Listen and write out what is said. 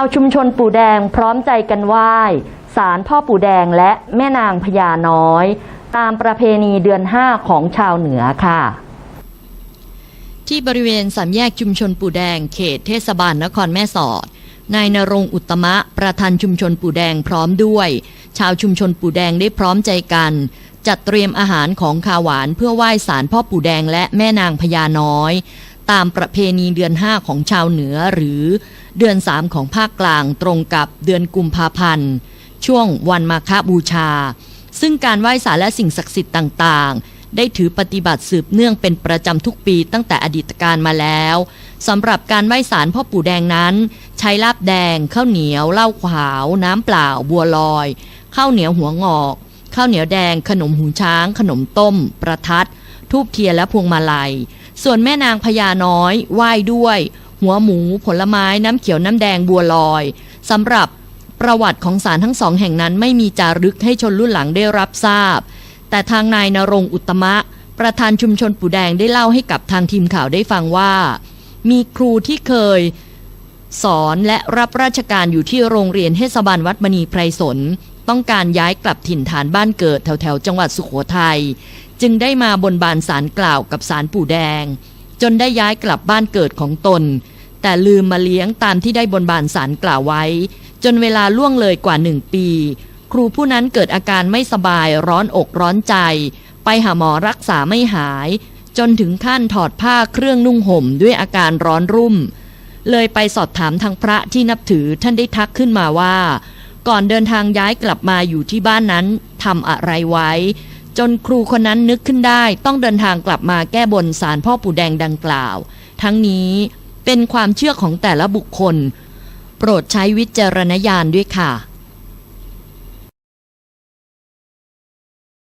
าวชุมชนปู่แดงพร้อมใจกันไหว้ศาลพ่อปู่แดงและแม่นางพญาน้อย ตามประเพณีเดือนห้าของชาวเหนือค่ะ ที่บริเวณสามแยกชุมชนปู่แดงเขตเทศบาลนครแม่สอดนายนรงอุตมะ ประธานชุมชนปู่แดงพร้อมด้วย ชาวชุมชนปู่แดงได้พร้อมใจกัน จัดเตรียมอาหารของขาวหวานเพื่อไหว้ศาลพ่อปู่แดงและแม่นางพญาน้อย ตามประเพณีเดือนห้าของชาวเหนือหรือเดือนสามของภาคกลางตรงกับเดือนกุมภาพันธ์ ช่วงวันมาฆบูชา ซึ่งการไหว้ศาลและสิ่งศักดิ์สิทธิ์ต่างๆ ได้ถือปฏิบัติสืบเนื่องเป็นประจำทุกปีตั้งแต่อดีตการมาแล้วสำหรับการไหว้ศาลพ่อปู่แดงนั้น ใช้ลาบแดงข้าวเหนียวเหล้าขาว น้ำเปล่า บัวลอยข้าวเหนียวหัวงอกข้าวเหนียวแดง ขนมหูช้าง ขนมต้ม ประทัดทูบเทียนและพวงมาลัย ส่วนแม่นางพญาน้อยไหว้ด้วย หัวหมูผลไม้น้ำเขียวน้ำแดงบัวลอยสำหรับประวัติของศาลทั้งสองแห่งนั้นไม่มีจารึกให้ชนรุ่นหลังได้รับทราบ แต่ทางนายนรงอุตตมะ ประธานชุมชนปู่แดงได้เล่าให้กับทางทีมข่าวได้ฟังว่า มีครูที่เคยสอนและรับราชการอยู่ที่โรงเรียนเทศบาลวัดมณีไพรสน ต้องการย้ายกลับถิ่นฐานบ้านเกิดแถวๆ จังหวัดสุขโขทัยจึงได้มาบนบานสารกล่าวกับสารปู่แดง จนได้ย้ายกลับบ้านเกิดของตน แต่ลืมมาเลี้ยงตามที่ได้บนบานสารกล่าวไว้ จนเวลาล่วงเลยกว่าหนึ่งปี ครูผู้นั้นเกิดอาการไม่สบายร้อนอกร้อนใจ ไปหาหมอรักษาไม่หาย จนถึงขั้นถอดผ้าเครื่องนุ่งห่มด้วยอาการร้อนรุ่ม เลยไปสอบถามทางพระที่นับถือท่านได้ทักขึ้นมาว่า ก่อนเดินทางย้ายกลับมาอยู่ที่บ้านนั้นทำอะไรไว้ จนครูคนนั้นนึกขึ้นได้ ต้องเดินทางกลับมาแก้บนสารพ่อปู่แดงดังกล่าว ทั้งนี้เป็นความเชื่อของแต่ละบุคคล โปรดใช้วิจารณญาณด้วยค่ะ